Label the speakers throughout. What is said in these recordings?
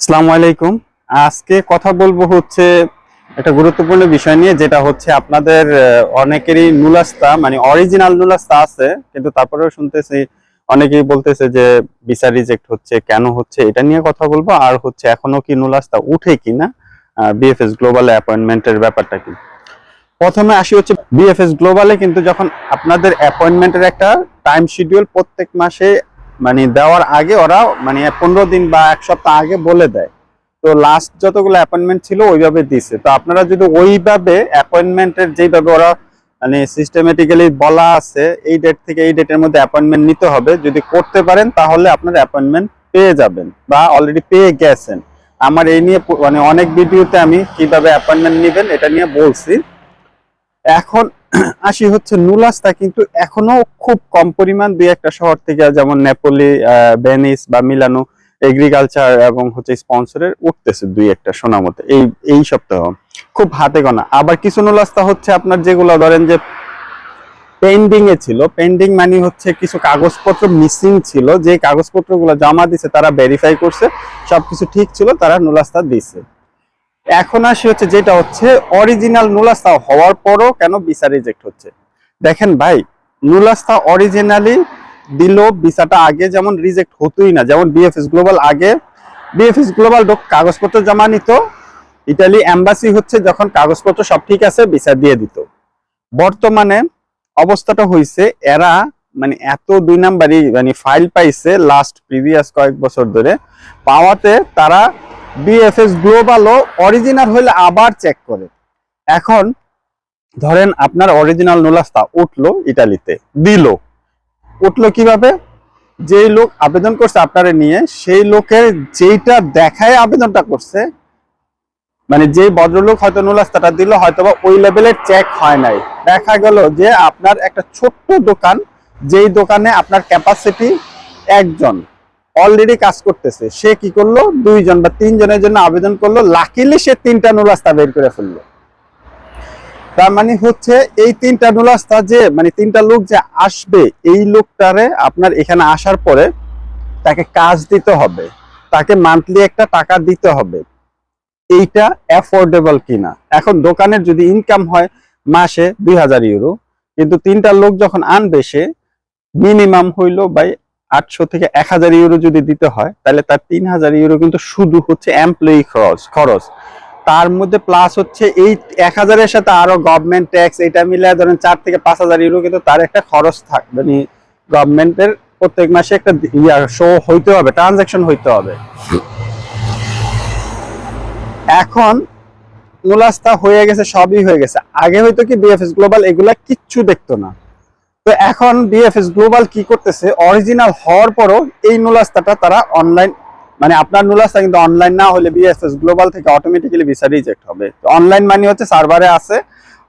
Speaker 1: আসসালামু আলাইকুম। আজকে কথা বলব হচ্ছে একটা গুরুত্বপূর্ণ বিষয় নিয়ে, যেটা হচ্ছে আপনাদের অনেকেরই নুলাস্তা মানে অরিজিনাল নুলাস্তা আছে, কিন্তু তারপরেও শুনতেছি, অনেকেই বলতেছে যে ভিসা রিজেক্ট হচ্ছে, কেন হচ্ছে, এটা নিয়ে কথা বলব। আর হচ্ছে এখনও কি নুলাস্তা উঠে কিনা? বিএফএস গ্লোবাল অ্যাপয়েন্টমেন্টের ব্যাপারটা কি? প্রথমে আসি হচ্ছে বিএফএস গ্লোবালে কিন্তু যখন আপনাদের অ্যাপয়েন্টমেন্টের একটা টাইম শিডিউল প্রত্যেক মাসে মানে দেওয়ার আগে ওরা মানে পনেরো দিন বা এক সপ্তাহ আগে বলে দেয়। তো লাস্ট যতগুলো অ্যাপয়েন্টমেন্ট ছিল ওইভাবে দিছে তো আপনারা যদি ওইভাবে অ্যাপয়েন্টমেন্টের যেভাবে ওরা মানে সিস্টেমেটিক্যালি বলা আছে, এই ডেট থেকে এই ডেটের মধ্যে অ্যাপয়েন্টমেন্ট নিতে হবে। যদি করতে পারেন, তাহলে আপনার অ্যাপয়েন্টমেন্ট পেয়ে যাবেন বা অলরেডি পেয়ে গেছেন। আমার এই নিয়ে মানে অনেক ভিডিওতে আমি কীভাবে অ্যাপয়েন্টমেন্ট নেবেন, এটা নিয়ে বলছি। এখন আসি হচ্ছে নুলাস্তা, কিন্তু এখনও খুব কম পরিমাণ দুই একটা শহর থেকে, যেমন নেপোলি ভেনিস বা মিলানো এগ্রিকালচার এবং হচ্ছে স্পন্সরের উঠতেছে দুই একটা শোনা মতে। এই এই সপ্তাহ খুব হাতে গোনা। আবার কিছু নুলাস্তা হচ্ছে আপনার যেগুলো ধরেন যে পেন্ডিং এ ছিল। পেন্ডিং মানে হচ্ছে কিছু কাগজপত্র মিসিং ছিল। যে কাগজপত্রগুলো জমা দিছে, তারা ভেরিফাই করছে, সবকিছু ঠিক ছিল, তারা নুলাস্তা দিছে। এখন আসি হচ্ছে যেটা হচ্ছে অরিজিনাল নুলাস্তা হওয়ার পরও কেন ভিসা রিজেক্ট হচ্ছে? দেখেন ভাই নুলাস্তা অরিজিনালি দিল ভিসাটা আগে যেমন রিজেক্ট হতোই না, যেমন বিএফএস গ্লোবাল আগে। বিএফএস গ্লোবাল কাগজপত্র জমা নিত ইটালি এম্বাসি হচ্ছে যখন কাগজপত্র সব ঠিক আছে ভিসা দিয়ে দিত। বর্তমানে অবস্থাটা হয়েছে এরা মানে এত দুই নাম্বারই মানে ফাইল পাইছে লাস্ট প্রিভিয়াস কয়েক বছর ধরে, পাওয়াতে তারা বিএফএস গ্লোবালও অরিজিনাল হলে আবার চেক করে। এখন ধরেন আপনার অরিজিনাল নোলাস্তা উঠল ইটালিতে, দিল। উঠল কীভাবে? যেই লোক আবেদন করছে আপনারে নিয়ে, সেই লোকের যেইটা দেখায় আবেদনটা করছে মানে যে ভদ্রলোক হয়তো নুলাস্তাটা দিল হয়তো বা ওই লেভেলের চেক হয় নাই। দেখা গেল যে আপনার একটা ছোট্ট দোকান, যেই দোকানে আপনার ক্যাপাসিটি একজন। অলরেডি কাজ করতেছে। সে কি করল? দুইজন বা তিনজনের জন্য আবেদন করল। লাকিলি সে তিনটা নুলাস্তা বের করে ফেলল। তার মানে হচ্ছে এই তিনটা নুলাস্তা যে মানে তিনটা লোক যে আসবে, এই লোকটারে আপনার এখানে আসার পরে তাকে কাজ দিতে হবে। তাকে মান্থলি একটা টাকা দিতে হবে। এইটা অ্যাফোর্ডেবল কিনা। এখন দোকানের যদি ইনকাম হয় মাসে দুই হাজার ইউরো কিন্তু তিনটা লোক যখন আনবে সে মিনিমাম হইল বাই আটশো থেকে এক হাজার ইউরো যদি দিতে হয়, তাহলে তার তিন হাজার ইউরো কিন্তু শুধু হচ্ছে এমপ্লয়ি খরচ খরচ। তার মধ্যে প্লাস হচ্ছে এই এক হাজারের সাথে আরও গভর্নমেন্ট ট্যাক্স এটা মিলে ধরেন চার থেকে পাঁচ হাজার ইউরো কিন্তু তার একটা খরচ থাকবে। মানে গভর্নমেন্টের প্রত্যেক মাসে একটা ইয়ার শো হইতে হবে ট্রানজাকশন হইতে হবে। এখন নুলাস্তা হয়ে গেছে, সবই হয়ে গেছে। আগে হয়তো কি বিএফএস গ্লোবাল এগুলা কিচ্ছু দেখতো না। তো এখন বিএফএস গ্লোবাল কি করতেছে? অরিজিনাল হওয়ার পরও এই নুলাস্তাটা তারা অনলাইন মানে আপনার নুলাস্তা কিন্তু অনলাইন না হলে বিএফএস গ্লোবাল থেকে অটোমেটিক্যালি ভিসা রিজেক্ট হবে। অনলাইন মানে হচ্ছে সার্ভারে আছে।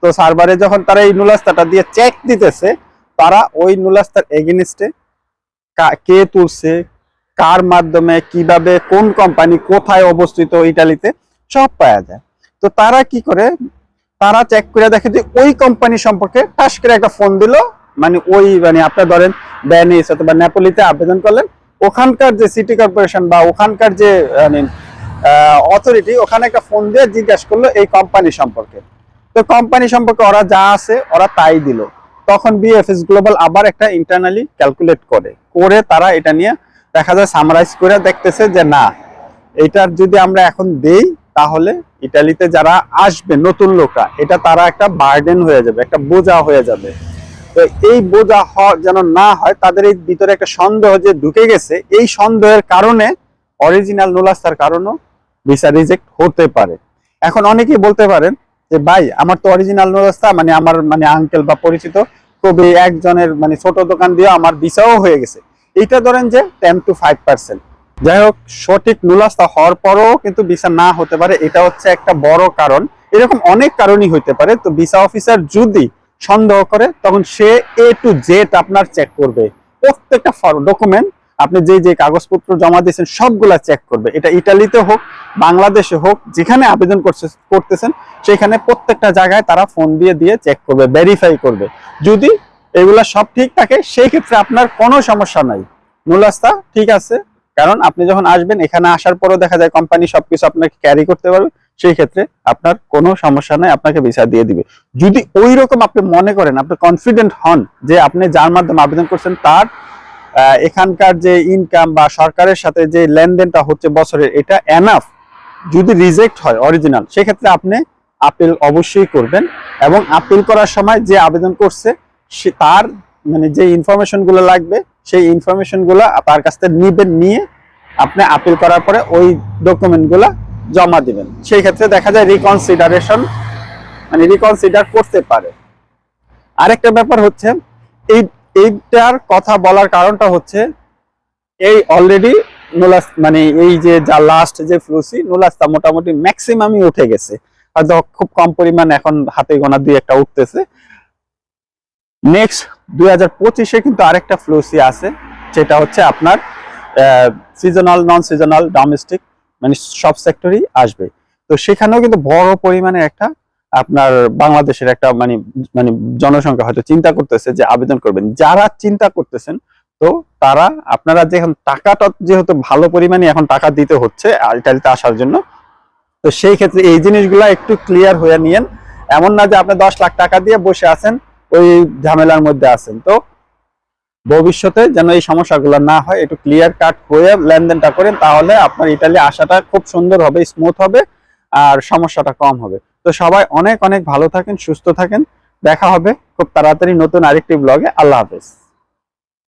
Speaker 1: তো সার্ভারে যখন তারা এই নুলাস্তাটা দিয়ে চেক দিতেছে, তারা ওই নুলাস্তার এগেনিস্টে কে তুলছে, কার মাধ্যমে, কীভাবে, কোন কোম্পানি কোথায় অবস্থিত ইটালিতে, সব পাওয়া যায়। তো তারা কি করে? তারা চেক করে দেখে যে ওই কোম্পানি সম্পর্কে টাস করে একটা ফোন দিল মানে ওই মানে আপনার ধরেন ভ্যানিস অথবা নেপোলিতে আবেদন করলেন, ওখানকার যে সিটি কর্পোরেশন বা ওখানকার যে মানে অথরিটি ওখানে একটা ফোন দিয়ে জিজ্ঞাসা করল এই কোম্পানি সম্পর্কে। তো কোম্পানি সম্পর্কে ওরা যা আছে, ওরা তাই দিল। তখন বিএফএস গ্লোবাল আবার একটা ইন্টারনালি ক্যালকুলেট করে। করে তারা এটা নিয়ে দেখা যায় সামারাইজ করে দেখতেছে যে না, এটার যদি আমরা এখন দেই, তাহলে ইটালিতে যারা আসবে, নতুন লোকরা, এটা তারা একটা বার্ডেন হয়ে যাবে, একটা বোঝা হয়ে যাবে। তো এই বোঝা যেন না হয়, তাদের এই ভিতরে একটা সন্দেহ যে ঢুকে গেছে, এই সন্দেহের কারণে অরিজিনাল নোলাস্তার কারণেও ভিসা রিজেক্ট হতে পারে। এখন অনেকেই বলতে পারেন যে, ভাই, আমার তো অরিজিনাল নোলাস্তা মানে আমার মানে আঙ্কেল বা পরিচিত কবি একজনের মানে ছোট দোকান দিয়ে আমার ভিসাও হয়ে গেছে। এইটা ধরেন যে টেন টু ফাইভ পার্সেন্ট যাই হোক, সঠিক নুলাস্তা হওয়ার পরও কিন্তু ভিসা না হতে পারে, এটা হচ্ছে একটা বড় কারণ। এরকম অনেক কারণই হইতে পারে, তো ভিসা অফিসার যদি সন্দেহ করে, তখন সে এ টু জেড আপনার চেক করবে। প্রত্যেকটা ডকুমেন্ট আপনি যে যে কাগজপত্র জমা দিয়েছেন, সবগুলা চেক করবে। এটা ইটালিতে হোক, বাংলাদেশে হোক, যেখানে আবেদন করছে, করতেছেন, সেখানে প্রত্যেকটা জায়গায় তারা ফোন দিয়ে দিয়ে চেক করবে ভেরিফাই করবে। যদি এগুলা সব ঠিক থাকে, সেই ক্ষেত্রে আপনার কোনো সমস্যা নাই। নুলাস্তা ঠিক আছে, কারণ আপনি যখন আসবেন, এখানে আসার পরও দেখা যায় কোম্পানি সবকিছু আপনাকে ক্যারি করতে পারবে। সেই ক্ষেত্রে আপনার কোনো সমস্যা নাই, আপনাকে ভিসা দিয়ে দিবে। যদি ওই রকম আপনি মনে করেন, আপনি কনফিডেন্ট হন যে আপনি যার মাধ্যমে আবেদন করছেন, তার এখানকার যে ইনকাম বা সরকারের সাথে যে লেনদেনটা হচ্ছে বছরের এটা এনাফ যদি রিজেক্ট হয় অরিজিনাল সেক্ষেত্রে আপনি আপিল অবশ্যই করবেন এবং আপিল করার সময় যে আবেদন করছে, সে তার মানে যে ইনফরমেশনগুলো লাগবে, সেই ইনফরমেশনগুলো তার কাছ থেকে নিবেন, নিয়ে আপনি আপিল করার পরে ওই ডকুমেন্টগুলা জমা দিবেন। সেই ক্ষেত্রে দেখা যায় রিকনসিডারেশন মানে রিকনসিডার করতে পারে। আরেকটা ব্যাপার হচ্ছে, এই, এইটার কথা বলার কারণটা হচ্ছে, এই অলরেডি নুলাস মানে এই যে যা লাস্ট যে ফ্লুসি নুলাস্তা মোটামুটি ম্যাক্সিমামই উঠে গেছে। হয়তো খুব কম পরিমাণ এখন হাতে গোনা দুই একটা উঠতেছে। নেক্সট দুই হাজার পঁচিশে কিন্তু আরেকটা ফ্লুসি আছে, যেটা হচ্ছে আপনার সিজনাল নন সিজনাল ডোমেস্টিক মানে সব সেক্টরই আসবে। তো সেখানেও কিন্তু বড় পরিমাণে একটা আপনার বাংলাদেশের একটা মানে মানে জনসংখ্যা হয়তো চিন্তা করতেছে যে আবেদন করবেন। যারা চিন্তা করতেছেন, তো তারা আপনারা যেখান টাকাটা যেহেতু ভালো পরিমাণে এখন টাকা দিতে হচ্ছে ইটালিতে আসার জন্য, তো সেই ক্ষেত্রে এই জিনিসগুলো একটু ক্লিয়ার হয়ে নিয়েন। এমন না যে আপনি দশ লাখ টাকা দিয়ে বসে আছেন, ওই ঝামেলার মধ্যে আছেন। তো ভবিষ্যতে যেন এই সমস্যাগুলো না হয়, একটু ক্লিয়ার কাট করে লেনদেনটা করেন, তাহলে আপনার ইটালি আসাটা খুব সুন্দর হবে স্মুথ হবে আর সমস্যাটা কম হবে। তো সবাই অনেক অনেক ভালো থাকেন, সুস্থ থাকেন। দেখা হবে খুব তাড়াতাড়ি নতুন আরেকটি ব্লগে আল্লাহ হাফেজ।